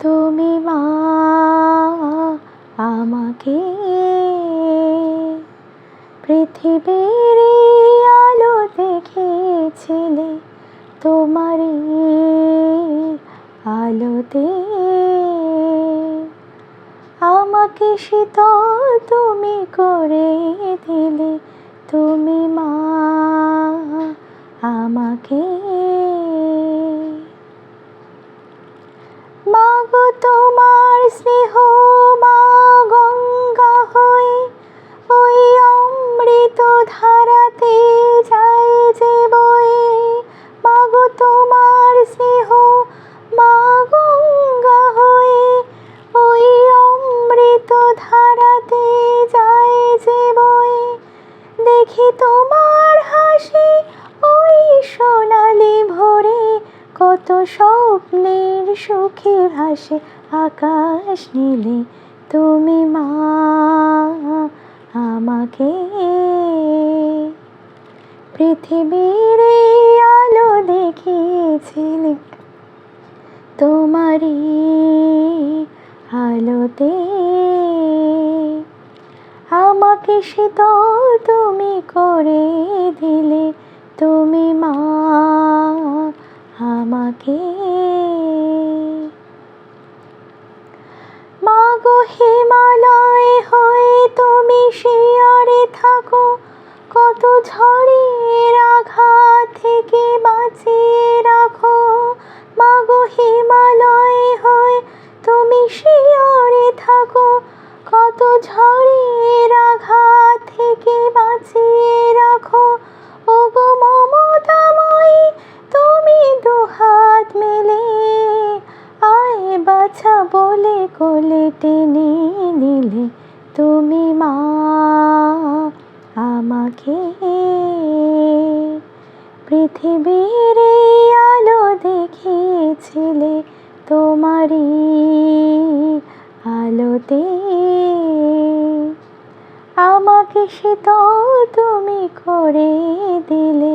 তুমি মা, আমাকে পৃথিবীর আলো দেখেছিলে তোমারই আলোতে। আমাকে শীতল তুমি করে দিলে, তুমি মা স্নেহ মা গঙ্গা হয়ে ওই অমৃত ধারাতে যায় যে বয়ে। মাগো তোমার স্নেহ মা গঙ্গা হয়ে ওই অমৃত ধারাতে যায় যে বয়ে। দেখি তোমার হাসি ওই সোনালি ভোরে কত স্বপ্নের সুখে ভাসে আকাশ নীলে। তুমি মা, আমাকে পৃথিবীর আলো দেখিয়েছিলে। তোমারই আলোতে আমাকে শীতল তুমি করে দিলে। তুমি মা আমাকে মাগো হিমালয় হয়ে তুমি শিয়রে থাকো কত ঝড়ের আঘাত থেকে বাঁচিয়ে বাছা বলে কোলে টেনে নিলে তুমি মা আমাকে। পৃথিবীর আলো দেখিয়েছিলে তোমারই আলোতে। আমাকে শীতল তুমি করে দিলে